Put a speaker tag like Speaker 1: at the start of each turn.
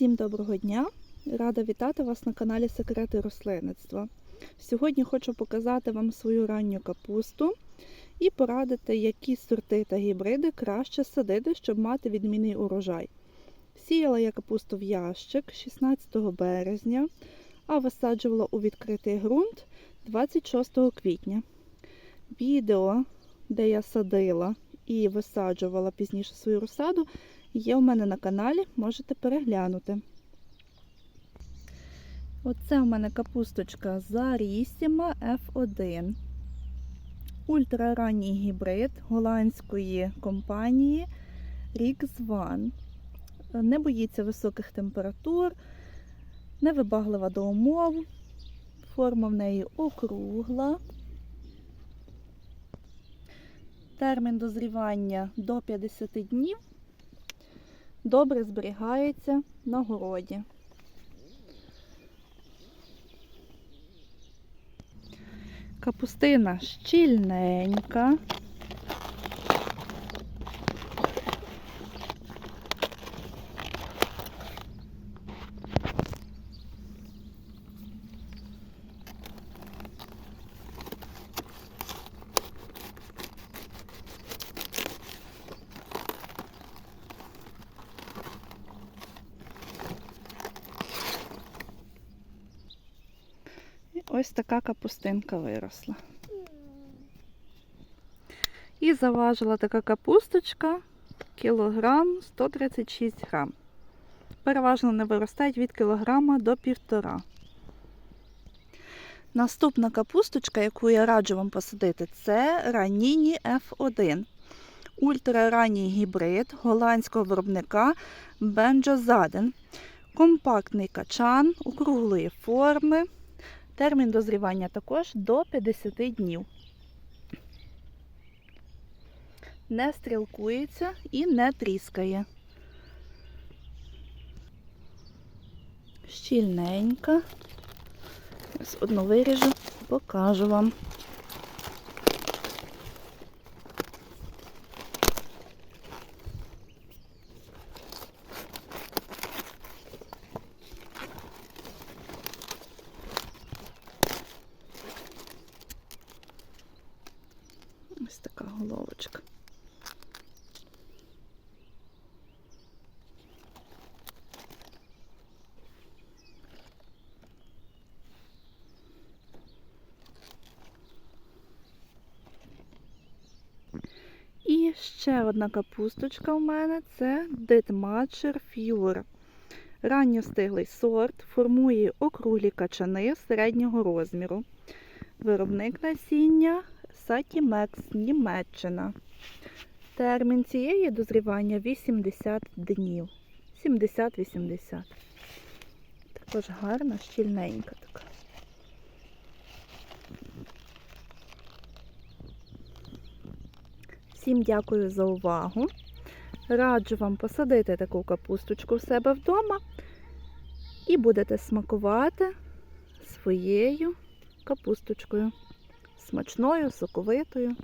Speaker 1: Всім доброго дня! Рада вітати вас на каналі Секрети рослинництва. Сьогодні хочу показати вам свою ранню капусту і порадити, які сорти та гібриди краще садити, щоб мати відмінний урожай. Сіяла я капусту в ящик 16 березня, а висаджувала у відкритий ґрунт 26 квітня. Відео, де я садила і висаджувала пізніше свою розсаду, є у мене на каналі, можете переглянути. Оце у мене капусточка Зарісіма F1. Ультраранній гібрид голландської компанії Rix One. Не боїться високих температур, невибаглива до умов. Форма в неї округла. Термін дозрівання до 50 днів. Добре зберігається на городі. Капустина щільненька. Ось така капустинка виросла. І заважила така капусточка кілограм 136 грам. Переважно не виростають від кілограма до півтора. Наступна капусточка, яку я раджу вам посадити, це Раніні F1. Ультраранній гібрид голландського виробника Бенджозаден. Компактний качан округлої форми. Термін дозрівання також до 50 днів. Не стрілкується і не тріскає. Щільненька. Ось одну виріжу, покажу вам. Ось така. І ще одна капусточка у мене це Дитмачер Ф'юр. Ранньостиглий сорт, формує округлі качани середнього розміру. Виробник насіння Сатімекс, Німеччина. Термін цієї дозрівання 80 днів. 70-80. Також гарна, щільненька така. Всім дякую за увагу. Раджу вам посадити таку капусточку в себе вдома і будете смакувати своєю капусточкою. Смачною, соковитою.